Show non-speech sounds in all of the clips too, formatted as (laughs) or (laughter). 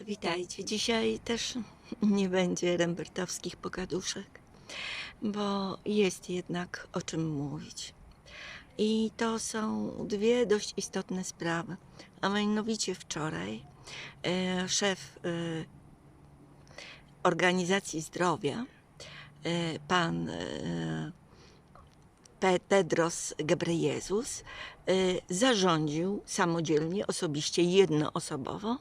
Witajcie. Dzisiaj też (laughs) nie będzie rembertowskich pogaduszek, bo jest jednak o czym mówić. I to są dwie dość istotne sprawy. A mianowicie wczoraj e, szef e, Organizacji Zdrowia, e, pan Tedros Gebrejezus, e, zarządził samodzielnie, osobiście, jednoosobowo,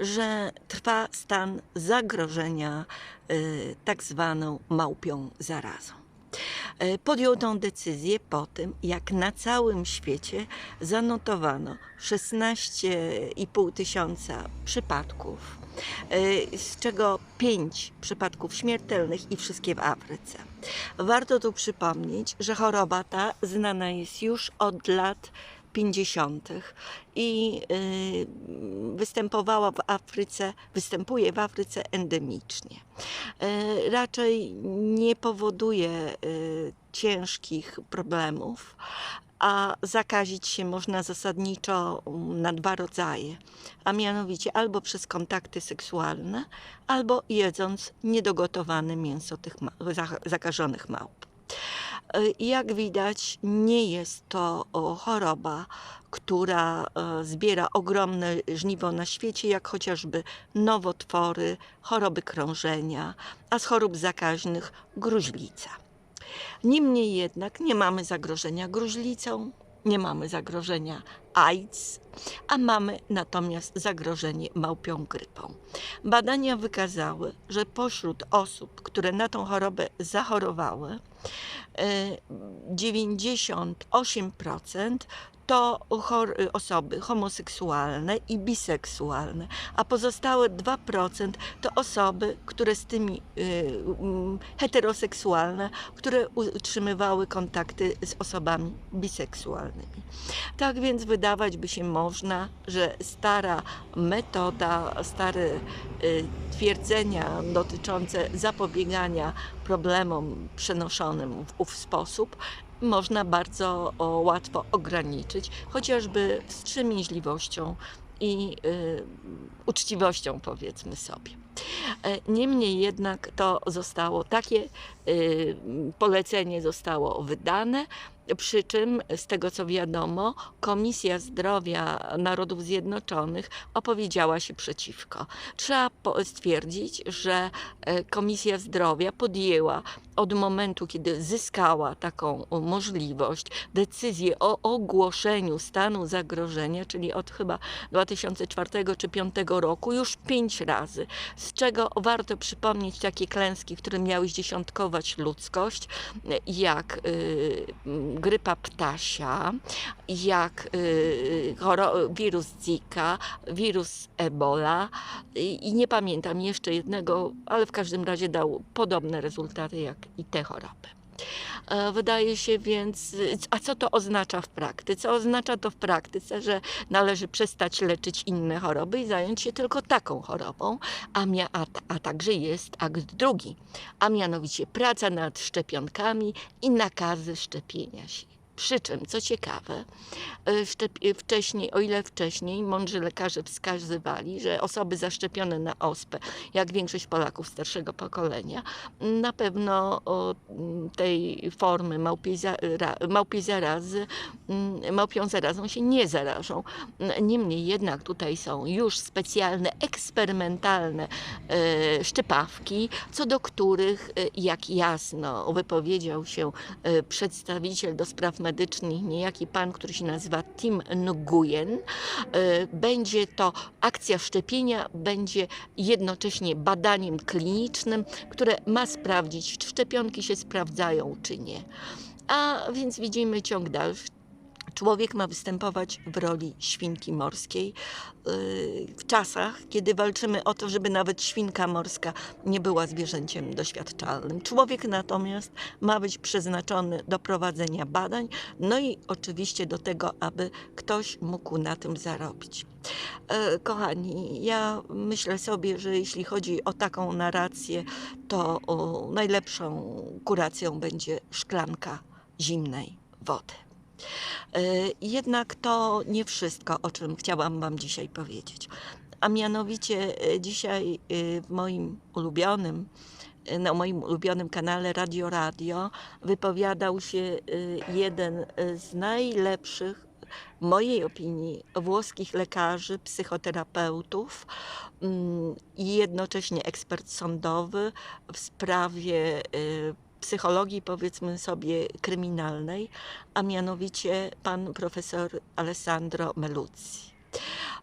że trwa stan zagrożenia y, tak zwaną małpią zarazą. Y, Podjął tę decyzję po tym, jak na całym świecie zanotowano 16,5 tysiąca przypadków, y, z czego 5 przypadków śmiertelnych i wszystkie w Afryce. Warto tu przypomnieć, że choroba ta znana jest już od lat 50. i y, występowała w Afryce, występuje w Afryce endemicznie. Y, raczej nie powoduje y, ciężkich problemów, a zakazić się można zasadniczo na dwa rodzaje, a mianowicie albo przez kontakty seksualne, albo jedząc niedogotowane mięso tych zakażonych małp. Y, Jak widać, nie jest to choroba, która e, zbiera ogromne żniwo na świecie, jak chociażby nowotwory, choroby krążenia, a z chorób zakaźnych gruźlica. Niemniej jednak nie mamy zagrożenia gruźlicą, nie mamy zagrożenia AIDS, a mamy natomiast zagrożenie małpią grypą. Badania wykazały, że pośród osób, które na tą chorobę zachorowały, e, 98% to chor- osoby homoseksualne i biseksualne, a pozostałe 2% to osoby, które z tymi y, heteroseksualne, które utrzymywały kontakty z osobami biseksualnymi. Tak więc wydawać by się można, że stara metoda, stare y, twierdzenia dotyczące zapobiegania problemom przenoszonym w ów sposób można bardzo łatwo ograniczyć, chociażby wstrzemięźliwością i y, uczciwością, powiedzmy sobie. E, Niemniej jednak to zostało, takie y, polecenie zostało wydane, przy czym z tego co wiadomo, Komisja Zdrowia Narodów Zjednoczonych opowiedziała się przeciwko. Trzeba stwierdzić, że e, Komisja Zdrowia podjęła od momentu, kiedy zyskała taką możliwość, decyzję o ogłoszeniu stanu zagrożenia, czyli od chyba 2004 czy 2005 roku, już pięć razy, z czego warto przypomnieć takie klęski, które miały zdziesiątkować ludzkość, jak y, grypa ptasia, jak y, choro- wirus Zika, wirus Ebola i nie pamiętam jeszcze jednego, ale w każdym razie dał podobne rezultaty jak i te choroby. E, Wydaje się więc, a co to oznacza w praktyce? Oznacza to w praktyce, że należy przestać leczyć inne choroby i zająć się tylko taką chorobą, a, mia, a, a także jest akt drugi, a mianowicie praca nad szczepionkami i nakazy szczepienia się. Przy czym, co ciekawe, e, szczep- wcześniej, o ile wcześniej mądrzy lekarze wskazywali, że osoby zaszczepione na ospę, jak większość Polaków starszego pokolenia, na pewno tej formy małpiej, za, ra, małpiej zarazy, małpią zarazą się nie zarażą. Niemniej jednak tutaj są już specjalne, eksperymentalne e, szczepawki, co do których, e, jak jasno wypowiedział się e, przedstawiciel do spraw medycznych, niejaki pan, który się nazywa Tim Nguyen, e, będzie to akcja szczepienia, będzie jednocześnie badaniem klinicznym, które ma sprawdzić, czy szczepionki się sprawdzają, czy nie. A więc widzimy ciąg dalszy. Człowiek ma występować w roli świnki morskiej yy, w czasach, kiedy walczymy o to, żeby nawet świnka morska nie była zwierzęciem doświadczalnym. Człowiek natomiast ma być przeznaczony do prowadzenia badań, no i oczywiście do tego, aby ktoś mógł na tym zarobić. E, Kochani, ja myślę sobie, że jeśli chodzi o taką narrację, to najlepszą kuracją będzie szklanka zimnej wody. E, Jednak to nie wszystko, o czym chciałam Wam dzisiaj powiedzieć. a mianowicie e, dzisiaj e, w moim ulubionym, na moim ulubionym kanale Radio Radio wypowiadał się jeden z najlepszych, w mojej opinii, włoskich lekarzy, psychoterapeutów mm, i jednocześnie ekspert sądowy w sprawie psychologii, powiedzmy sobie, kryminalnej, a mianowicie pan profesor Alessandro Meluzzi,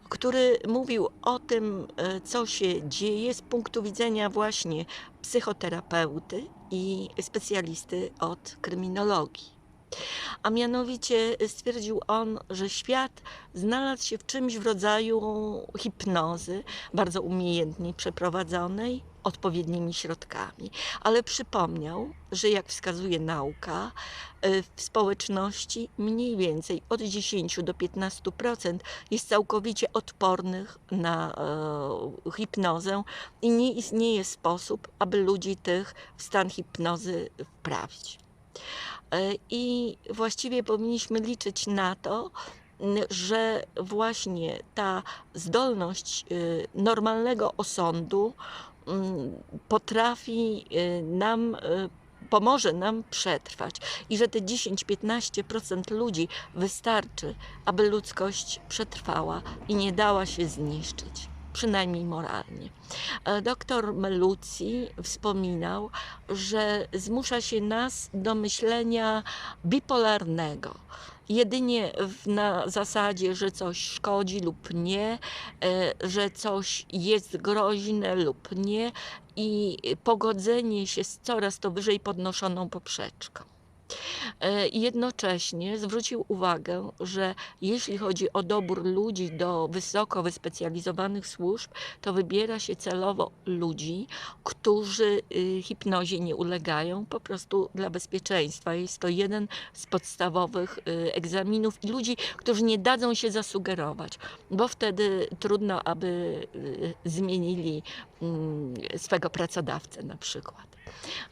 który mówił o tym, e, co się dzieje z punktu widzenia właśnie psychoterapeuty i specjalisty od kryminologii. A mianowicie stwierdził on, że świat znalazł się w czymś w rodzaju hipnozy, bardzo umiejętnie przeprowadzonej, odpowiednimi środkami. Ale przypomniał, że jak wskazuje nauka, y, w społeczności mniej więcej od 10 do 15% jest całkowicie odpornych na e, hipnozę i nie istnieje sposób, aby ludzi tych w stan hipnozy wprawić. E, I właściwie powinniśmy liczyć na to, że właśnie ta zdolność y, normalnego osądu potrafi y, nam, y, pomoże nam przetrwać i że te 10-15% ludzi wystarczy, aby ludzkość przetrwała i nie dała się zniszczyć, przynajmniej moralnie. E, Doktor Melucci wspominał, że zmusza się nas do myślenia bipolarnego. Jedynie na zasadzie, że coś szkodzi lub nie, e, że coś jest groźne lub nie i pogodzenie się z coraz to wyżej podnoszoną poprzeczką. E, i Jednocześnie zwrócił uwagę, że jeśli chodzi o dobór ludzi do wysoko wyspecjalizowanych służb, to wybiera się celowo ludzi, którzy y, hipnozie nie ulegają, po prostu dla bezpieczeństwa. Jest to jeden z podstawowych y, egzaminów i ludzi, którzy nie dadzą się zasugerować, bo wtedy trudno, aby y, zmienili mm, swego pracodawcę na przykład.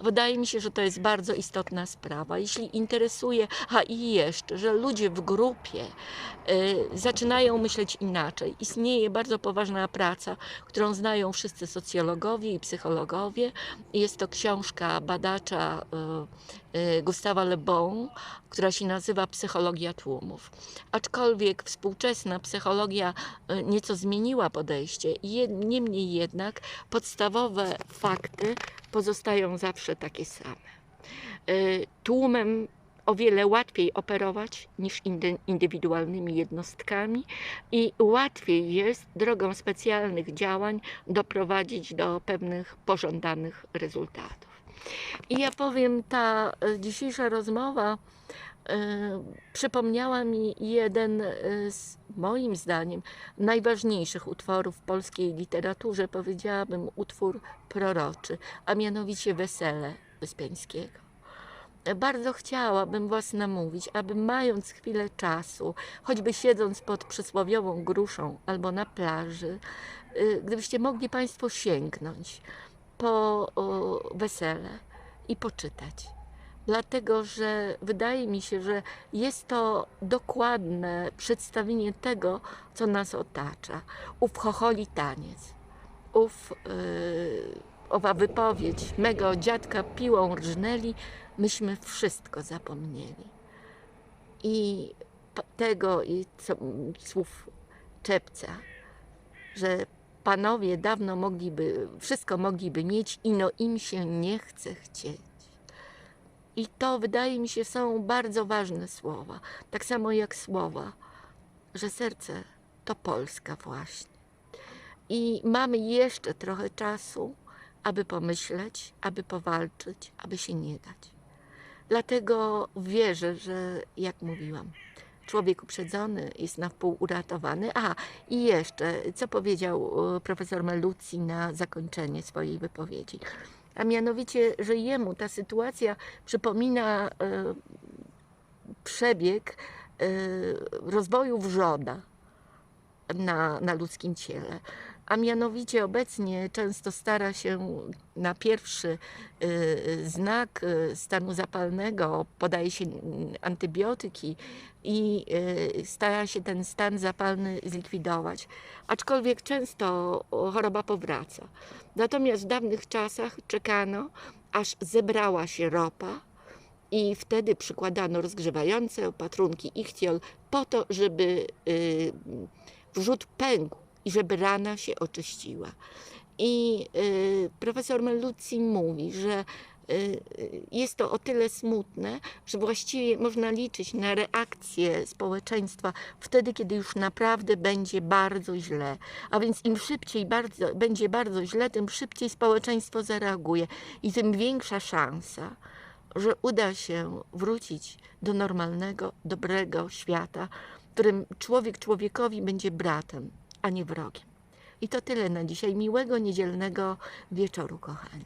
Wydaje mi się, że to jest bardzo istotna sprawa. Jeśli interesuje, a i jeszcze, że ludzie w grupie y, zaczynają myśleć inaczej, istnieje bardzo poważna praca, którą znają wszyscy socjologowie i psychologowie. Jest to książka badacza y, Gustawa Le Bon, która się nazywa Psychologia tłumów. Aczkolwiek współczesna psychologia y, nieco zmieniła podejście, niemniej jednak podstawowe fakty pozostają zawsze takie same. Y, Tłumem o wiele łatwiej operować niż indy- indywidualnymi jednostkami i łatwiej jest drogą specjalnych działań doprowadzić do pewnych pożądanych rezultatów. I ja powiem, ta y, dzisiejsza rozmowa y, przypomniała mi jeden y, z moim zdaniem najważniejszych utworów w polskiej literaturze, powiedziałabym utwór proroczy, a mianowicie Wesele Wyspiańskiego. Bardzo chciałabym Was namówić, aby mając chwilę czasu, choćby siedząc pod przysłowiową gruszą albo na plaży, gdybyście mogli Państwo sięgnąć po wesele i poczytać. Dlatego, że wydaje mi się, że jest to dokładne przedstawienie tego, co nas otacza. Ów chocholi taniec, ów, yy, owa wypowiedź mego dziadka piłą rżnęli, myśmy wszystko zapomnieli. I tego i co, słów Czepca, że panowie dawno mogliby, wszystko mogliby mieć, ino im się nie chce chcieć. I to wydaje mi się są bardzo ważne słowa. Tak samo jak słowa, że serce to Polska właśnie. I mamy jeszcze trochę czasu, aby pomyśleć, aby powalczyć, aby się nie dać. Dlatego wierzę, że jak mówiłam, człowiek uprzedzony jest na wpół uratowany. A i jeszcze, co powiedział e, profesor Melucci na zakończenie swojej wypowiedzi. A mianowicie, że jemu ta sytuacja przypomina e, przebieg e, rozwoju wrzoda na, na ludzkim ciele. A mianowicie obecnie często stara się na pierwszy y, znak y, stanu zapalnego podaje się antybiotyki i y, stara się ten stan zapalny zlikwidować. Aczkolwiek często choroba powraca. Natomiast w dawnych czasach czekano, aż zebrała się ropa i wtedy przykładano rozgrzewające opatrunki ichtiol po to, żeby y, wrzód pękł i żeby rana się oczyściła. I y, profesor Mellucci mówi, że y, jest to o tyle smutne, że właściwie można liczyć na reakcję społeczeństwa wtedy, kiedy już naprawdę będzie bardzo źle. A więc im szybciej bardzo, będzie bardzo źle, tym szybciej społeczeństwo zareaguje i tym większa szansa, że uda się wrócić do normalnego, dobrego świata, w którym człowiek człowiekowi będzie bratem, a nie wrogiem. I to tyle na dzisiaj. Miłego niedzielnego wieczoru, kochani.